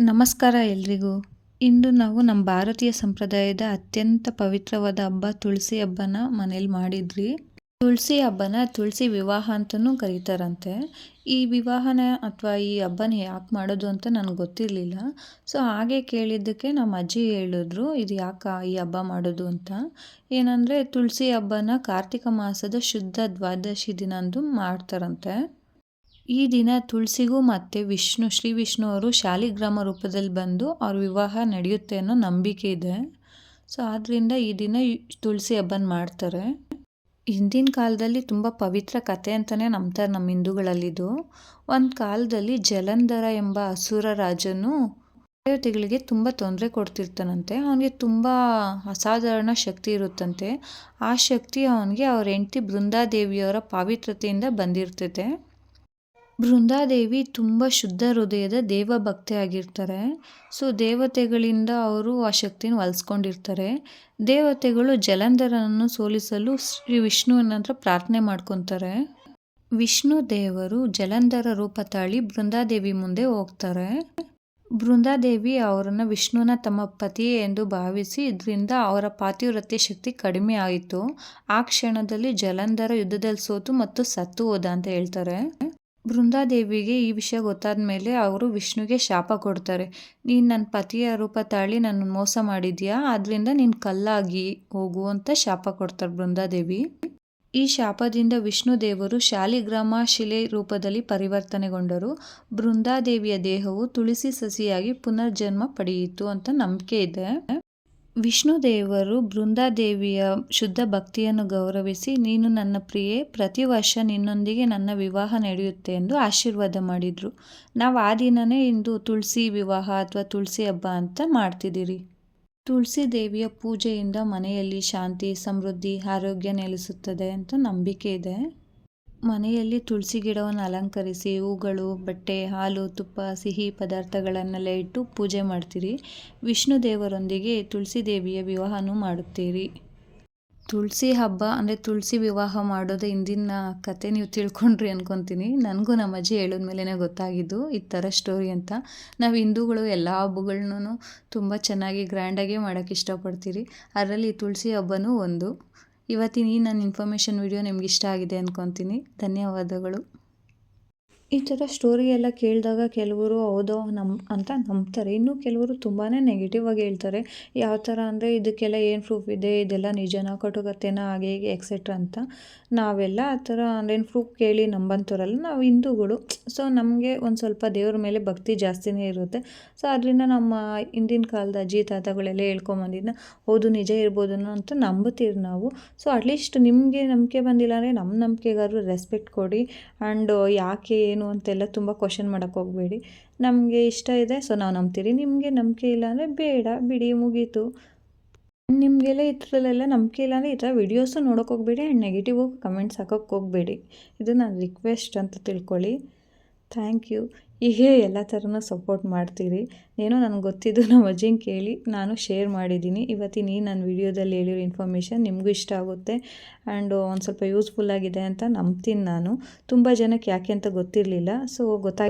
ನಮಸ್ಕಾರ ಎಲ್ರಿಗೂ. ಇಂದು ನಾವು ನಮ್ಮ ಭಾರತೀಯ ಸಂಪ್ರದಾಯದ ಅತ್ಯಂತ ಪವಿತ್ರವಾದ ಹಬ್ಬ ತುಳಸಿ ಹಬ್ಬನ ಮನೇಲಿ ಮಾಡಿದ್ರಿ ತುಳಸಿ ಹಬ್ಬನ ತುಳಸಿ ವಿವಾಹ ಅಂತಲೂ ಕರೀತಾರಂತೆ. ಈ ವಿವಾಹನ ಅಥವಾ ಈ ಹಬ್ಬನ ಯಾಕೆ ಮಾಡೋದು ಅಂತ ನನಗೆ ಗೊತ್ತಿರಲಿಲ್ಲ. ಸೊ, ಹಾಗೆ ಕೇಳಿದ್ದಕ್ಕೆ ನಮ್ಮ ಅಜ್ಜಿ ಹೇಳಿದ್ರು, ಇದು ಯಾಕೆ ಈ ಹಬ್ಬ ಮಾಡೋದು ಅಂತ? ಏನಂದರೆ, ತುಳಸಿ ಹಬ್ಬನ ಕಾರ್ತಿಕ ಮಾಸದ ಶುದ್ಧ ದ್ವಾದಶಿ ದಿನ ಅಂದು ಮಾಡ್ತಾರಂತೆ. ಈ ದಿನ ತುಳಸಿಗೂ ಮತ್ತು ವಿಷ್ಣು, ಶ್ರೀ ವಿಷ್ಣು ಅವರು ಶಾಲಿಗ್ರಾಮ ರೂಪದಲ್ಲಿ ಬಂದು ಅವ್ರ ವಿವಾಹ ನಡೆಯುತ್ತೆ ಅನ್ನೋ ನಂಬಿಕೆ ಇದೆ. ಸೊ ಆದ್ದರಿಂದ ಈ ದಿನ ತುಳಸಿ ಹಬ್ಬನ ಮಾಡ್ತಾರೆ. ಹಿಂದಿನ ಕಾಲದಲ್ಲಿ ತುಂಬ ಪವಿತ್ರ ಕಥೆ ಅಂತಲೇ ನಂಬ್ತಾರೆ ನಮ್ಮ ಹಿಂದೂಗಳಲ್ಲಿದು. ಒಂದು ಕಾಲದಲ್ಲಿ ಜಲಂಧರ ಎಂಬ ಅಸುರ ರಾಜನು ದೇವತೆಗಳಿಗೆ ತುಂಬ ತೊಂದರೆ ಕೊಡ್ತಿರ್ತಾನಂತೆ. ಅವನಿಗೆ ತುಂಬ ಅಸಾಧಾರಣ ಶಕ್ತಿ ಇರುತ್ತಂತೆ. ಆ ಶಕ್ತಿ ಅವನಿಗೆ ಅವ್ರ ಹೆಂಡತಿ ಬೃಂದಾದೇವಿಯವರ ಪಾವಿತ್ರತೆಯಿಂದ ಬಂದಿರ್ತೈತೆ. ಬೃಂದಾದೇವಿ ತುಂಬ ಶುದ್ಧ ಹೃದಯದ ದೇವಭಕ್ತೆ ಆಗಿರ್ತಾರೆ. ಸೊ ದೇವತೆಗಳಿಂದ ಅವರು ಆ ಶಕ್ತಿನ ಹೊಲಿಸ್ಕೊಂಡಿರ್ತಾರೆ. ದೇವತೆಗಳು ಜಲಂಧರನನ್ನು ಸೋಲಿಸಲು ಶ್ರೀ ವಿಷ್ಣುವಿನ ಹತ್ರ ಪ್ರಾರ್ಥನೆ ಮಾಡ್ಕೊತಾರೆ. ವಿಷ್ಣು ದೇವರು ಜಲಂಧರ ರೂಪ ತಾಳಿ ಬೃಂದಾದೇವಿ ಮುಂದೆ ಹೋಗ್ತಾರೆ. ಬೃಂದಾದೇವಿ ಅವರನ್ನು ವಿಷ್ಣುನ ತಮ್ಮ ಪತಿ ಎಂದು ಭಾವಿಸಿ ಇದರಿಂದ ಅವರ ಪಾತಿವ್ರತ್ಯ ಶಕ್ತಿ ಕಡಿಮೆ ಆಯಿತು. ಆ ಕ್ಷಣದಲ್ಲಿ ಜಲಂಧರ ಯುದ್ಧದಲ್ಲಿ ಸೋತು ಮತ್ತು ಸತ್ತು ಹೋದ ಅಂತ ಹೇಳ್ತಾರೆ. ಬೃಂದಾದೇವಿಗೆ ಈ ವಿಷಯ ಗೊತ್ತಾದ ಮೇಲೆ ಅವರು ವಿಷ್ಣುಗೆ ಶಾಪ ಕೊಡ್ತಾರೆ. ನೀನು ನನ್ನ ಪತಿಯ ರೂಪ ತಾಳಿ ನನ್ನ ಮೋಸ ಮಾಡಿದ್ಯಾ? ಆದ್ದರಿಂದ ನೀನು ಕಲ್ಲಾಗಿ ಹೋಗು ಅಂತ ಶಾಪ ಕೊಡ್ತಾರೆ ಬೃಂದಾದೇವಿ. ಈ ಶಾಪದಿಂದ ವಿಷ್ಣು ದೇವರು ಶಾಲಿಗ್ರಾಮ ಶಿಲೆ ರೂಪದಲ್ಲಿ ಪರಿವರ್ತನೆಗೊಂಡರು. ಬೃಂದಾದೇವಿಯ ದೇಹವು ತುಳಸಿ ಸಸಿಯಾಗಿ ಪುನರ್ಜನ್ಮ ಪಡೆಯಿತು ಅಂತ ನಂಬಿಕೆ ಇದೆ. ವಿಷ್ಣು ದೇವರು ಬೃಂದಾದೇವಿಯ ಶುದ್ಧ ಭಕ್ತಿಯನ್ನು ಗೌರವಿಸಿ, ನೀನು ನನ್ನ ಪ್ರಿಯೆ, ಪ್ರತಿ ವರ್ಷ ನಿನ್ನೊಂದಿಗೆ ನನ್ನ ವಿವಾಹ ನಡೆಯುತ್ತೆ ಎಂದು ಆಶೀರ್ವಾದ ಮಾಡಿದರು. ನಾವು ಆ ದಿನವೇ ಇಂದು ತುಳಸಿ ವಿವಾಹ ಅಥವಾ ತುಳಸಿ ಹಬ್ಬ ಅಂತ ಮಾಡ್ತಿದ್ದೀರಿ. ತುಳಸಿ ದೇವಿಯ ಪೂಜೆಯಿಂದ ಮನೆಯಲ್ಲಿ ಶಾಂತಿ, ಸಮೃದ್ಧಿ, ಆರೋಗ್ಯ ನೆಲೆಸುತ್ತದೆ ಅಂತ ನಂಬಿಕೆ ಇದೆ. ಮನೆಯಲ್ಲಿ ತುಳಸಿ ಗಿಡವನ್ನು ಅಲಂಕರಿಸಿ ಹೂಗಳು, ಬಟ್ಟೆ, ಹಾಲು, ತುಪ್ಪ, ಸಿಹಿ ಪದಾರ್ಥಗಳನ್ನೆಲ್ಲ ಇಟ್ಟು ಪೂಜೆ ಮಾಡ್ತೀರಿ. ವಿಷ್ಣು ದೇವರೊಂದಿಗೆ ತುಳಸಿ ದೇವಿಯ ವಿವಾಹನೂ ಮಾಡುತ್ತೀರಿ. ತುಳಸಿ ಹಬ್ಬ ಅಂದರೆ ತುಳಸಿ ವಿವಾಹ ಮಾಡೋದು ಹಿಂದಿನ ಕತೆ, ನೀವು ತಿಳ್ಕೊಂಡ್ರಿ ಅನ್ಕೊತೀನಿ. ನನಗೂ ನಮ್ಮ ಅಜ್ಜಿ ಹೇಳಿದ ಮೇಲೇ ಗೊತ್ತಾಗಿದ್ದು ಈ ಥರ ಸ್ಟೋರಿ ಅಂತ. ನಾವು ಹಿಂದೂಗಳು ಎಲ್ಲ ಹಬ್ಬಗಳ್ನೂ ತುಂಬ ಚೆನ್ನಾಗಿ ಗ್ರ್ಯಾಂಡಾಗೇ ಮಾಡೋಕ್ಕೆ ಇಷ್ಟಪಡ್ತೀರಿ. ಅದರಲ್ಲಿ ತುಳಸಿ ಹಬ್ಬನೂ ಒಂದು. ಇವತ್ತಿನ ಈ ನನ್ನ ಇನ್ಫಾರ್ಮೇಷನ್ ವಿಡಿಯೋ ನಿಮ್ಗೆ ಇಷ್ಟ ಆಗಿದೆ ಅಂದ್ಕೊತೀನಿ ಧನ್ಯವಾದಗಳು. ಈ ಥರ ಸ್ಟೋರಿ ಎಲ್ಲ ಕೇಳಿದಾಗ ಕೆಲವರು ಹೌದೋ ನಮ್ಮ ಅಂತ ನಂಬ್ತಾರೆ. ಇನ್ನು ಕೆಲವರು ತುಂಬಾ ನೆಗೆಟಿವ್ ಆಗಿ ಹೇಳ್ತಾರೆ. ಯಾವ ಥರ ಅಂದರೆ ಇದಕ್ಕೆಲ್ಲ ಏನು ಪ್ರೂಫ್ ಇದೆ? ಇದೆಲ್ಲ ನಿಜನ? ಕಟುಕತೆನ ಹಾಗೆ ಹೀಗೆ ಎಕ್ಸೆಟ್ರಾ ಅಂತ. ನಾವೆಲ್ಲ ಆ ಥರ ಆನ್ಲೈನ್ ಪ್ರೂಫ್ ಕೇಳಿ ನಂಬಂಥವ್ರಲ್ಲ ನಾವು ಹಿಂದೂಗಳು. ಸೊ ನಮಗೆ ಒಂದು ಸ್ವಲ್ಪ ದೇವ್ರ ಮೇಲೆ ಭಕ್ತಿ ಜಾಸ್ತಿನೇ ಇರುತ್ತೆ. ಸೊ ಅದರಿಂದ ನಮ್ಮ ಹಿಂದಿನ ಕಾಲದ ಅಜ್ಜಿ, ತಾತಗಳೆಲ್ಲ ಹೇಳ್ಕೊಂಬಂದಿದ್ದ ಹೌದು ನಿಜ ಇರ್ಬೋದು ಅಂತ ನಂಬುತ್ತೀರಿ ನಾವು. ಸೊ ಅಟ್ಲೀಸ್ಟ್ ನಿಮಗೆ ನಂಬಿಕೆ ಬಂದಿಲ್ಲ ಅಂದರೆ ನಮ್ಮ ನಂಬಿಕೆಗಾದ್ರೂ ರೆಸ್ಪೆಕ್ಟ್ ಕೊಡಿ. ಆ್ಯಂಡ್ ಯಾಕೆ ಏನು ಏನು ಅಂತೆಲ್ಲ ತುಂಬ ಕ್ವಶನ್ ಮಾಡೋಕ್ಕೆ ಹೋಗಬೇಡಿ. ನಮಗೆ ಇಷ್ಟ ಇದೆ ಸೊ ನಾವು ನಂಬ್ತೀರಿ. ನಿಮಗೆ ನಂಬಿಕೆ ಇಲ್ಲ ಅಂದರೆ ಬೇಡ, ಬಿಡಿ, ಮುಗೀತು. ನಿಮಗೆಲ್ಲ ಈ ಥರದಲ್ಲೆಲ್ಲ ನಂಬಿಕೆ ಇಲ್ಲ ಅಂದರೆ ಈ ಥರ ವಿಡಿಯೋಸು ನೋಡೋಕೆ ಹೋಗಬೇಡಿ ಆ್ಯಂಡ್ ನೆಗೆಟಿವ್ ಕಮೆಂಟ್ಸ್ ಹಾಕೋಕೆ ಹೋಗಬೇಡಿ. ಇದು ನಾನು ರಿಕ್ವೆಸ್ಟ್ ಅಂತ ತಿಳ್ಕೊಳ್ಳಿ. ಥ್ಯಾಂಕ್ ಯು ಹೀಗೆ ಎಲ್ಲ ಥರನೂ ಸಪೋರ್ಟ್ ಮಾಡ್ತೀರಿ. ಏನೋ ನನಗೆ ಗೊತ್ತಿದ್ದು ನಮ್ಮ ಅಜ್ಜಿನ ಕೇಳಿ, ನಾನು ಶೇರ್ ಮಾಡಿದ್ದೀನಿ. ಇವತ್ತಿನ ಈ ನನ್ನ ವೀಡಿಯೋದಲ್ಲಿ ಹೇಳಿರೋ ಇನ್ಫಾರ್ಮೇಷನ್ ನಿಮಗೂ ಇಷ್ಟ ಆಗುತ್ತೆ. ಆ್ಯಂಡ್ ಒಂದು ಸ್ವಲ್ಪ ಯೂಸ್ಫುಲ್ ಆಗಿದೆ ಅಂತ ನಂಬ್ತೀನಿ ನಾನು. ತುಂಬ ಜನಕ್ಕೆ ಯಾಕೆ ಅಂತ ಗೊತ್ತಿರಲಿಲ್ಲ. ಸೊ ಗೊತ್ತಾಗಿ